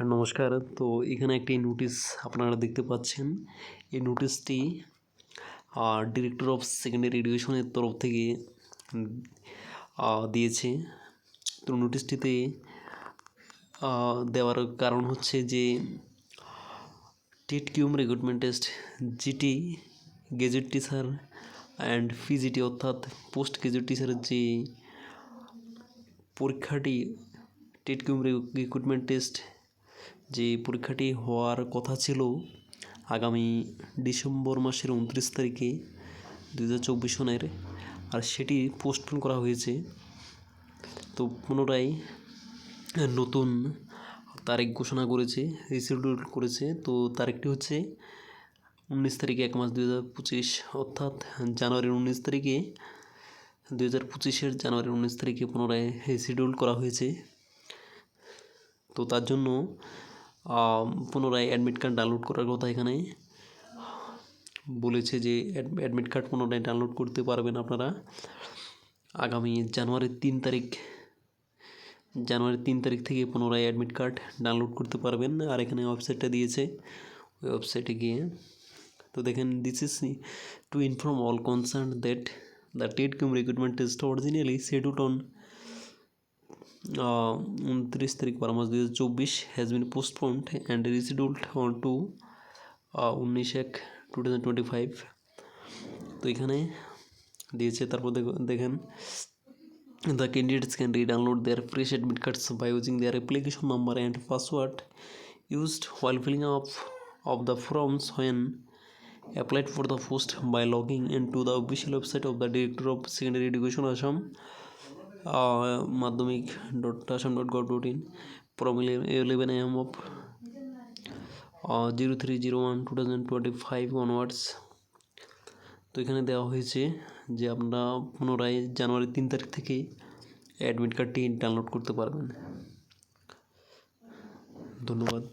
হ্যাঁ নমস্কার। তো এখানে একটি নোটিশ আপনারা দেখতে পাচ্ছেন। এই নোটিশটি ডিরেক্টর অফ সেকেন্ডারি এডুকেশনের তরফ থেকে দিয়েছে। তো নোটিশটিতে দেওয়ার কারণ হচ্ছে যে TET cum recruitment test GT gazette teacher and PGT অর্থাৎ পোস্ট গেজেট টিচারের যে পরীক্ষাটি টেট কিউম রিক্রুটমেন্ট টেস্ট যে পরীক্ষাটি হওয়ার কথা ছিল আগামী ডিসেম্বর মাসের উনত্রিশ তারিখে দু হাজার চব্বিশ সনের, আর সেটি পোস্টপোন করা হয়েছে। তো পুনরায় নতুন তারিখ ঘোষণা করেছে রিসিডিউল করেছে। তো তারিখটি হচ্ছে উনিশ তারিখে এক মাস দু হাজার পঁচিশ, অর্থাৎ জানুয়ারির উনিশ তারিখে দু হাজার পঁচিশের জানুয়ারির উনিশ তারিখে পুনরায় রিসিডিউল করা হয়েছে। তো তার জন্য পুনরায় অ্যাডমিট কার্ড ডাউনলোড করার কথা এখানে বলেছে যে অ্যাডমিট কার্ড পুনরায় ডাউনলোড করতে পারবেন আপনারা। আগামী জানুয়ারির তিন তারিখ, জানুয়ারির তিন তারিখ থেকে পুনরায় অ্যাডমিট কার্ড ডাউনলোড করতে পারবেন। আর এখানে ওয়েবসাইটটা দিয়েছে, ওই ওয়েবসাইটে গিয়ে। তো দেখেন this is to inform all concern that the TET cum recruitment test originally schedule on উনত্রিশ তারিখ মাস দু হাজার চব্বিশ has been postponed and rescheduled on two উনিশ এক টু থাউজেন্ড টোয়েন্টি ফাইভ তো এখানে দিয়েছে, তারপর দেখো- দেখেন the candidates can redownload their fresh admit cards by using their application number and password used while filling up of the forms when applied for the post by logging into the official website of the director of secondary education, assam madhyamik dot assam dot gov dot in, from 11 am of zero three zero one two thousand twenty five onwards তো এখানে দেওয়া হয়েছে যে আপনারা পুনরায় জানুয়ারি তিন তারিখ থেকে অ্যাডমিট কার্ডটি ডাউনলোড করতে পারবেন। ধন্যবাদ।